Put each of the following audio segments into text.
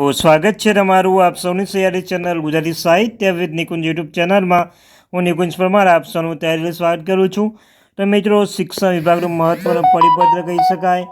સ્વાગત છે તમારું આપ સૌની સૈયારી ચેનલ ગુજરાતી સાહિત્ય વિદ નિકુંજ યુટ્યુબ ચેનલમાં. હું નિકુંજ પરમાર, આપ સૌનું તૈયારી સ્વાગત કરું છું. તો મિત્રો, શિક્ષણ વિભાગનું મહત્વનું પરિપત્ર કહી શકાય.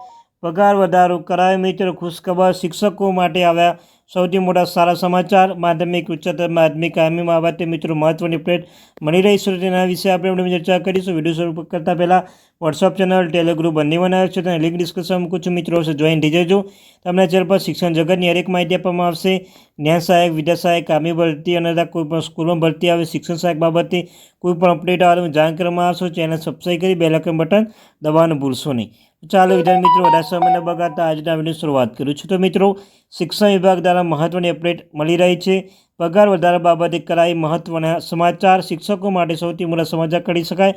પગાર વધારો કરાયો મિત્રો, ખુશખબર શિક્ષકો માટે આવ્યા. સૌથી મોટા સારા સમાચાર, માધ્યમિક, ઉચ્ચતર માધ્યમિક કાયમી બાબતે મિત્રો મહત્ત્વની અપડેટ મળી રહી છે. તેના વિશે આપણે ચર્ચા કરીશું. વીડિયો શરૂ કરતાં પહેલાં વોટ્સઅપ ચેનલ ટેલિગ્રુપ બંને બનાવ્યો છે. તેને લિંક ડિસ્કશન મૂકું છું. મિત્રો જોઈન થઈ જજો તમને ચેનલ પર શિક્ષણ જગતની હરેક માહિતી આપવામાં આવશે, જ્ઞાન સહાયક, વિદ્યા સહાયક કામી ભરતી અને કોઈ પણ સ્કૂલમાં ભરતી આવે, શિક્ષણ સહાયક બાબતે કોઈ પણ અપડેટ આવે જાણ કરવામાં આવશે. ચેનલ સબસ્ક્રાઈબ કરી બે લાખ બટન દબાવવાનું ભૂલશો નહીં. ચાલો વિદ્યાર્થી મિત્રો, વધારે સમયને બગાડતા આજના વીડિયો શરૂઆત કરું છું. તો મિત્રો, શિક્ષણ વિભાગ દ્વારા મહત્ત્વની અપડેટ મળી રહી છે. પગાર વધારા બાબતે કરાઈ મહત્ત્વના સમાચાર શિક્ષકો માટે સૌથી મોટા સમાચાર કરી શકાય.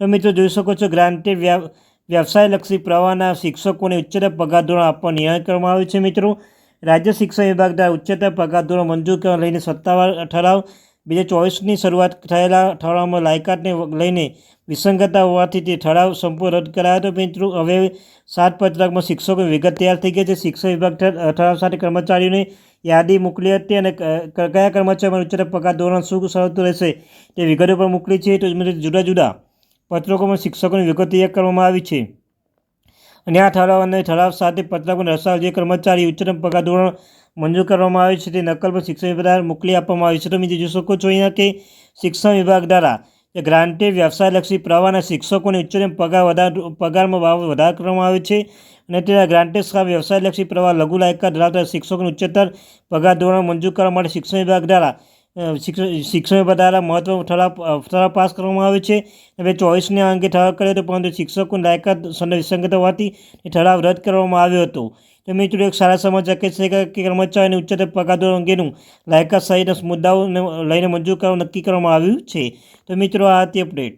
તો મિત્રો જોઈ શકો છો, ગ્રાન્ટેડ વ્યવસાયલક્ષી પ્રવાહના શિક્ષકોને ઉચ્ચતર પગાર ધોરણ આપવા નિર્ણય કરવામાં આવ્યો છે મિત્રો. રાજ્ય શિક્ષણ વિભાગ દ્વારા ઉચ્ચતર પગાર ધોરણ મંજૂર કરવા લઈને સત્તાવાર ઠરાવ બે હજાર ચોવીસની શરૂઆત થયેલા ઠરાવમાં લાયકાતને લઈને વિસંગતતા હોવાથી તે ઠરાવ સંપૂર્ણ રદ કરાયો હતો. મિત્રો, હવે સાત પત્રકમાં શિક્ષકો વિગત તૈયાર થઈ ગઈ છે. શિક્ષણ વિભાગ ઠરાવ સાથે કર્મચારીઓને યાદી મોકલી હતી અને કયા કર્મચારીઓને ઉચ્ચતર પગાર ધોરણ શું શરતો રહેશે તે વિગતો પણ મોકલી છે. તો જુદા જુદા પત્રકોમાં શિક્ષકોની વિગત તૈયાર કરવામાં આવી છે. અને આ ઠરાવ અને ઠરાવ સાથે પત્રકોને રસાવ જે કર્મચારી ઉચ્ચતમ પગાર ધોરણ મંજૂર કરવામાં આવે છે તે નકલ પર શિક્ષણ વિભાગ દ્વારા મોકલી આપવામાં આવી છે. તો તમે જોઈ શકો છો અહીંયા કે શિક્ષણ વિભાગ દ્વારા જે ગ્રાન્ટેડ વ્યવસાયલક્ષી પ્રવાહના શિક્ષકોને ઉચ્ચતમ પગાર વધાર, પગારમાં વધારો કરવામાં આવે છે અને તેના ગ્રાન્ટેડ સ્ટાફ વ્યવસાયલક્ષી પ્રવાહ લઘુ લાયકાત ધરાવતા શિક્ષકોને ઉચ્ચતર પગાર ધોરણ મંજૂર કરવા માટે શિક્ષણ વિભાગ દ્વારા શિક્ષણ દ્વારા મહત્વ ઠરાવ પાસ કરવામાં આવે છે. હવે ચોવીસને અંગે ઠરાવ કર્યો હતો, પરંતુ શિક્ષકોની લાયકાત વિસંગત હોવાથી ઠરાવ રદ કરવામાં આવ્યો હતો. તો મિત્રો, એક સારા સમાચાર કહે છે કે કર્મચારીને ઉચ્ચતર ધોરણ અંગેનું લાયકાત સહિતના મુદ્દાઓને લઈને મંજૂર કરવા નક્કી કરવામાં આવ્યું છે. તો મિત્રો, આ હતી અપડેટ